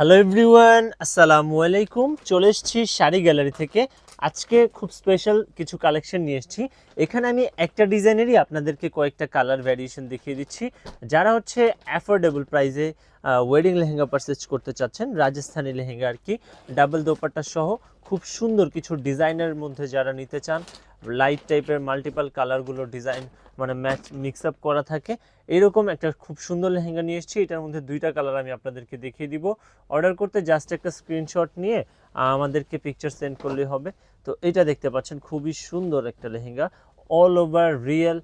Hello everyone আসসালামু আলাইকুম। চলে এসেছি শাড়ি গ্যালারি থেকে। আজকে খুব স্পেশাল কিছু কালেকশন নিয়ে এসেছি। এখানে আমি একটা ডিজাইনেরই আপনাদেরকে কয়েকটা কালার ভ্যারিয়েশন দেখিয়ে দিচ্ছি। যারা হচ্ছে অ্যাফোর্ডেবল প্রাইসে ওয়েডিং লেহেঙ্গা পারচেজ করতে চাচ্ছেন, রাজস্থানি লেহেঙ্গা আর কি ডাবল দোপাট্টা সহ খুব সুন্দর কিছু ডিজাইনের মধ্যে যারা নিতে চান লাইট টাইপের মাল্টিপাল কালারগুলো ডিজাইন মানে ম্যাচ মিক্স আপ করা থাকে। এরকম একটা খুব সুন্দর লেহেঙ্গা নিয়ে এসেছি, এটার মধ্যে দুইটা কালার আমি আপনাদেরকে দেখিয়ে দিব। অর্ডার করতে জাস্ট একটা স্ক্রিনশট নিয়ে আমাদেরকে পিকচার সেন্ড করলেই হবে। তো এটা দেখতে পাচ্ছেন, খুবই সুন্দর একটা lehenga. All over real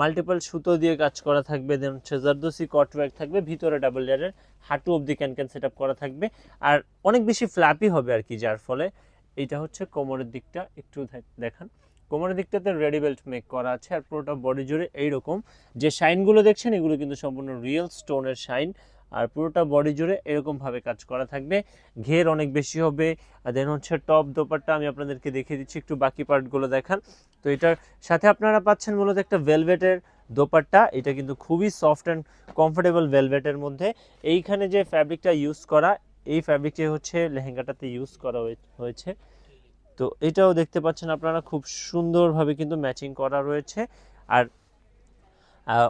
multiple সুতো দিয়ে কাজ করা থাকবে দেন হচ্ছে জারদোসি কটওয়ার্ক থাকবে, ভিতরে ডাবল লেয়ারের হাঁটু অবধি ক্যান ক্যান সেট করা থাকবে। আর অনেক বেশি ফ্ল্যাপি হবে আর কি, যার ফলে। এটা হচ্ছে কোমরের দিকটা, একটু দেখ- দেখান। কোমরের দিকটাতে রেডি বেল্ট মেক করা আছে আর পুরোটা বডি জুড়ে এইরকম। যে শাইনগুলো দেখছেন, এগুলো কিন্তু সম্পূর্ণ রিয়েল স্টোনের শাইন। আর পুরোটা বডি জুড়ে এরকমভাবে কাজ করা থাকবে। ঘের অনেক বেশি হবে। দেন হচ্ছে টপ দোপারটা আমি আপনাদেরকে দেখিয়ে দিচ্ছি, একটু বাকি পার্টগুলো দেখান। তো এটার সাথে আপনারা পাচ্ছেন মূলত একটা ভেলভেটের দোপাট্টা। এটা কিন্তু খুবই সফট অ্যান্ড কমফোর্টেবল ভেলভেটের মধ্যে। এইখানে যে ফ্যাব্রিকটা ইউজ করা এই ফ্যাব্রিকটি হচ্ছে লেহেঙ্গাটাতে ইউজ করা হয়ে- হয়েছে। তো এটাও দেখতে পাচ্ছেন আপনারা, খুব সুন্দরভাবে কিন্তু ম্যাচিং করা রয়েছে। আর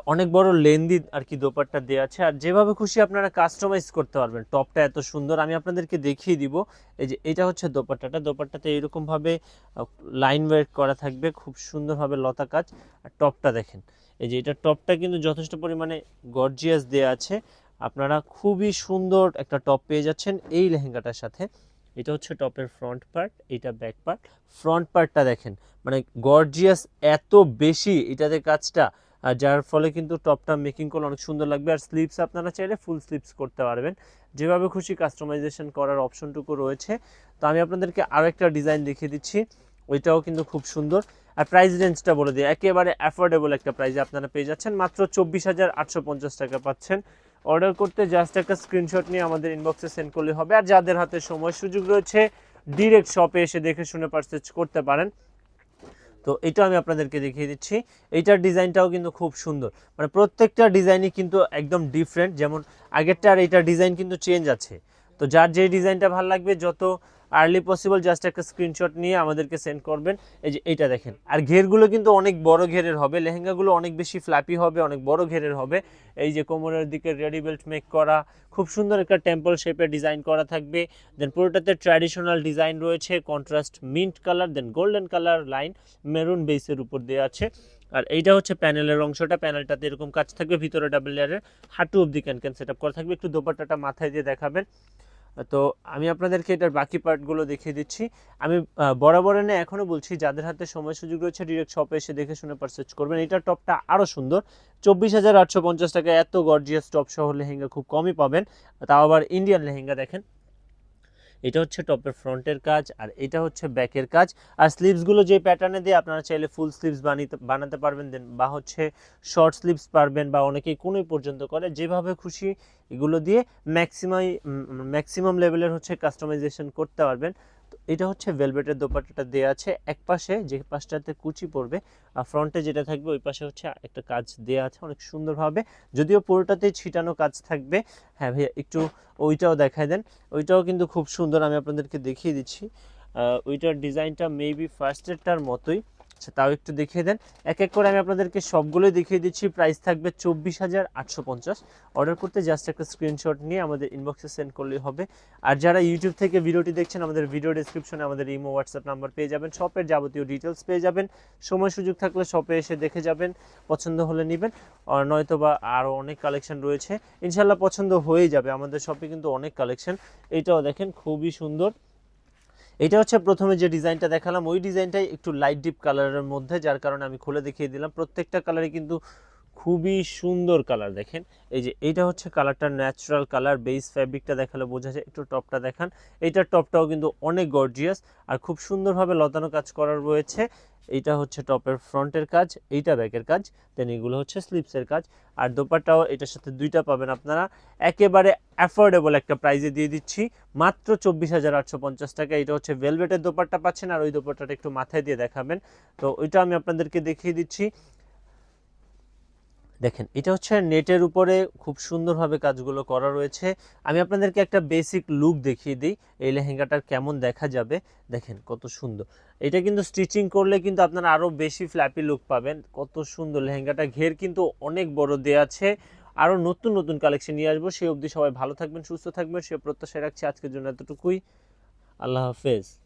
অনেক বড় লেন্দি আর কি দোপাট্টা দেওয়া আছে। আর যেভাবে খুশি আপনারা কাস্টমাইজ করতে পারবেন। টপটা এত সুন্দর, আমি আপনাদেরকে দেখিয়ে দিব। এই যে এটা হচ্ছে দোপাট্টাটা। দোপাট্টাতে এরকমভাবে লাইন ওয়েট করা থাকবে। খুব সুন্দরভাবে লতা কাজ। আর টপটা দেখেন। এই যে এটা টপটা কিন্তু যথেষ্ট পরিমাণে গর্জিয়াস দেওয়া আছে। আপনারা খুবই সুন্দর একটা টপ পেয়ে যাচ্ছেন এই লেহেঙ্গাটার সাথে। এটা হচ্ছে টপের ফ্রন্ট পার্ট এটা ব্যাক পার্ট ফ্রন্ট পার্টটা দেখেন মানে গর্জিয়াস এত বেশি এটাতে কাজটা, আর যার ফলে কিন্তু টপটা মেকিং করলে অনেক সুন্দর লাগবে। আর স্লিপস আপনারা চাইলে ফুল স্লিপস করতে পারবেন। যেভাবে খুশি কাস্টমাইজেশন করার অপশনটুকু রয়েছে। তো আমি আপনাদেরকে আরও একটা ডিজাইন দেখিয়ে দিচ্ছি। ওইটাও কিন্তু খুব সুন্দর। আর প্রাইস রেঞ্জটা বলে দিই। একেবারে অ্যাফোর্ডেবল একটা প্রাইসে আপনারা পেয়ে যাচ্ছেন। মাত্র চব্বিশ হাজার আটশো পঞ্চাশ টাকা পাচ্ছেন। অর্ডার করতে জাস্ট একটা স্ক্রিনশট নিয়ে আমাদের ইনবক্সে সেন্ড করলে হবে। আর যাদের হাতে সময় সুযোগ রয়েছে ডিরেক্ট শপে এসে দেখে শুনে পারচেজ করতে পারেন। তো এটা আমি আপনাদেরকে দেখিয়ে দিচ্ছি। এইটার ডিজাইনটাও কিন্তু খুব সুন্দর। মানে প্রত্যেকটা ডিজাইনই কিন্তু একদম ডিফারেন্ট যেমন আগেরটা আর এইটার ডিজাইন কিন্তু চেঞ্জ আছে। তো যার যে ডিজাইনটা ভালো লাগবে, যত আর্লি পসিবল জাস্ট একটা স্ক্রিনশট নিয়ে আমাদেরকে সেন্ড করবেন। এই যে এইটা দেখেন। আর ঘেরগুলো কিন্তু অনেক বড় ঘেরের হবে। লেহেঙ্গাগুলো অনেক বেশি ফ্ল্যাপি হবে, অনেক বড় ঘেরের হবে। এই যে কোমরের দিকে রেডি বেল্ট মেক করা, খুব সুন্দর একটা টেম্পল শেপের ডিজাইন করা থাকবে। দেন পুরোটাতে ট্র্যাডিশনাল ডিজাইন রয়েছে contrast mint colour then golden colour line maroon বেসের উপর দেওয়া আছে। আর এইটা হচ্ছে প্যানেলের অংশটা। প্যানেলটাতে এরকম কাজ থাকবে, ভিতরে ডাবল লেয়ারের হাঁটু অবধি ক্যান ক্যান সেট করা থাকবে। একটু দোপাট্টাটা মাথায় দিয়ে দেখাবেন। তো আমি আপনাদেরকে এটার বাকি পার্টগুলো দেখিয়ে দিচ্ছি। আমি বরাবর এনে এখনও বলছি, যাদের হাতে সময় সুযোগ রয়েছে ডিরেক্ট শপে এসে দেখে শুনে পারচেজ করবেন। এটার টপটা আরও সুন্দর। চব্বিশ হাজার আটশো পঞ্চাশ টাকা এত গর্জিয়াস টপ সহ লেহেঙ্গা খুব কমই পাবেন। তাও আবার ইন্ডিয়ান লেহেঙ্গা দেখেন। এটা হচ্ছে টপের ফ্রন্টের কাজ আর এটা হচ্ছে ব্যাকের কাজ। আর স্লিভসগুলো যে প্যাটার্নে দিয়ে আপনারা চাইলে ফুল স্লিভস বানিয়ে বানাতে পারবেন দেন বা হচ্ছে শর্ট স্লিভস পারবেন বা অনেকেই কোনোই পর্যন্ত করে, যেভাবে খুশি এগুলো দিয়ে ম্যাক্সিমাই ম্যাক্সিমাম লেভেলের হচ্ছে কাস্টমাইজেশন করতে পারবেন। এটা হচ্ছে ভেলভেটের দোপাট্টাটা দেওয়া আছে এক পাশে, যে পাশটাতে কুচি পড়বে, আর ফ্রন্টে যেটা থাকবে, ওই পাশে হচ্ছে একটা কাজ দেওয়া আছে, অনেক সুন্দরভাবে। যদিও পুরোটাতে ছিটানো কাজ থাকবে হ্যাঁ ভাইয়া, একটু ওইটাও দেখায় দেন। ওইটাও কিন্তু খুব সুন্দর, আমি আপনাদেরকে দেখিয়ে দিচ্ছি। ওইটার ডিজাইনটা মেবি ফার্স্টেরটার মতোই। আচ্ছা তাও একটু দেখিয়ে দেন। এক এক করে আমি আপনাদেরকে সবগুলোই দেখিয়ে দিচ্ছি। প্রাইস থাকবে চব্বিশ হাজার আটশো পঞ্চাশ। অর্ডার করতে জাস্ট একটা স্ক্রিনশট নিয়ে আমাদের ইনবক্সে সেন্ড করলেই হবে। আর যারা ইউটিউব থেকে ভিডিওটি দেখছেন, আমাদের ভিডিও ডিসক্রিপশনে আমাদের ইমো হোয়াটসঅ্যাপ নাম্বার পেয়ে যাবেন। শপের যাবতীয় ডিটেলস পেয়ে যাবেন। সময় সুযোগ থাকলে শপে এসে দেখে যাবেন, পছন্দ হলে নেবেন। নয়তো বা আরও অনেক কালেকশন রয়েছে। ইনশাল্লাহ পছন্দ হয়ে যাবে। আমাদের শপে কিন্তু অনেক কালেকশন এইটাও দেখেন, খুবই সুন্দর। এটা হচ্ছে প্রথমে যে ডিজাইনটা দেখালাম, ওই ডিজাইনটাই একটু লাইট ডিপ কালারের মধ্যে, যার কারণে আমি খুলে দেখিয়ে দিলাম। প্রত্যেকটা কালারে কিন্তু খুবই সুন্দর কালার দেখেন। এই যে এইটা হচ্ছে কালারটা ন্যাচারাল কালার বেস ফ্যাব্রিকটা দেখালে বোঝা যায়, একটু টপটা দেখান। এইটার টপটাও কিন্তু অনেক গর্জিয়াস আর খুব সুন্দরভাবে লতানো কাজ করার রয়েছে। এইটা হচ্ছে টপের ফ্রন্টের কাজ, এইটা ব্যাকের কাজ দেন এগুলো হচ্ছে স্লিপসের কাজ। আর দোপাটাও এটার সাথে দুইটা পাবেন আপনারা। একেবারে অ্যাফোর্ডেবল একটা প্রাইজে দিয়ে দিচ্ছি, মাত্র চব্বিশ হাজার আটশো পঞ্চাশ টাকা। এটা হচ্ছে ভেলভেটের দোপাট্টা পাচ্ছেন, আর ওই দোপাট্টাটা একটু মাথায় দিয়ে দেখাবেন। তো ওইটা আমি আপনাদেরকে দেখিয়ে দিচ্ছি। দেখেন, এটা হচ্ছে নেটের উপরে খুব সুন্দরভাবে কাজগুলো করা রয়েছে। আমি আপনাদেরকে একটা বেসিক লুক দেখিয়ে দিই, এই লেহেঙ্গাটার কেমন দেখা যাবে। দেখেন, কত সুন্দর। এটা কিন্তু স্টিচিং করলে কিন্তু আপনারা আরও বেশি ফ্ল্যাপি লুক পাবেন। কত সুন্দর, লেহেঙ্গাটা ঘের কিন্তু অনেক বড় দেয়া আছে। আরও নতুন নতুন কালেকশন নিয়ে আসব। সেই অবধি সবাই ভালো থাকবেন, সুস্থ থাকবেন। সে প্রত্যাশায় রাখছি আজকের জন্য এতটুকুই। আল্লাহ হাফেজ।